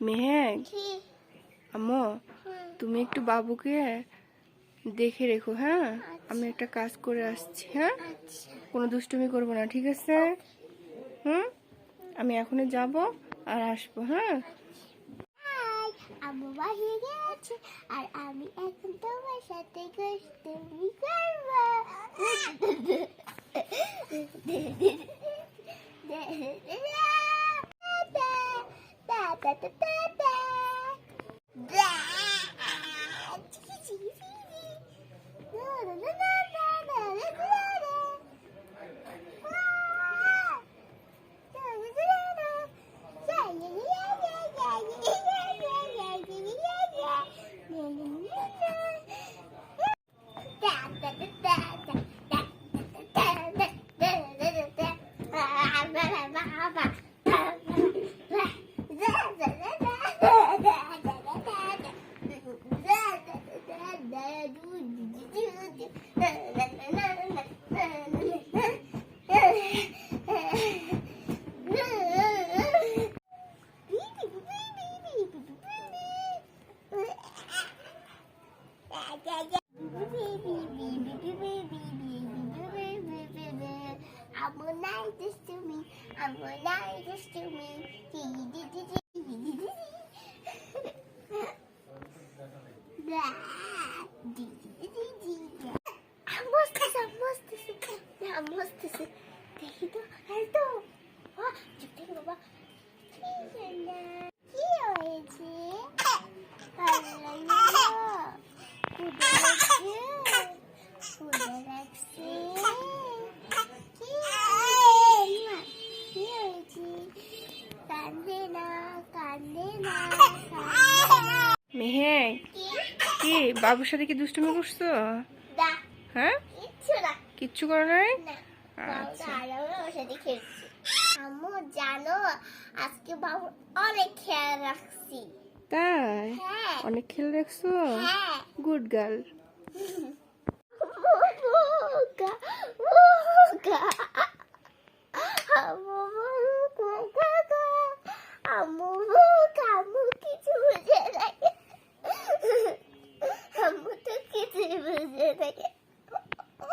মেহেক কি আম্মু তুমি একটু বাবুকে দেখে রেখো হ্যাঁ আমি একটা কাজ করে আসছি হ্যাঁ আচ্ছা কোনো দুষ্টুমি করব না ঠিক আছে হুম আমি এখনই যাব আর আসব হ্যাঁ আম্মু বাড়ি গেছে আর আমি এখন তোমার সাথে দুষ্টুমি করব tá, tá, tá, tá. I'm a nice this to me. I'm a nice this to me. মস্তেছে দেখি তো এই তো চুপ বাবা কি হয়েছে? মেহেক, কি? বাবুর সাথে কি দুষ্টুমি করছ? হ্যাঁ? কিচ্ছু না। কিচ্ছু করো নাই? আচ্ছা। আম্মু জানো আজকে বাবুর অনেক খেয়াল রাখছি। তাই? হ্যাঁ। অনেক খেল রাখছো? হ্যাঁ। Good girl.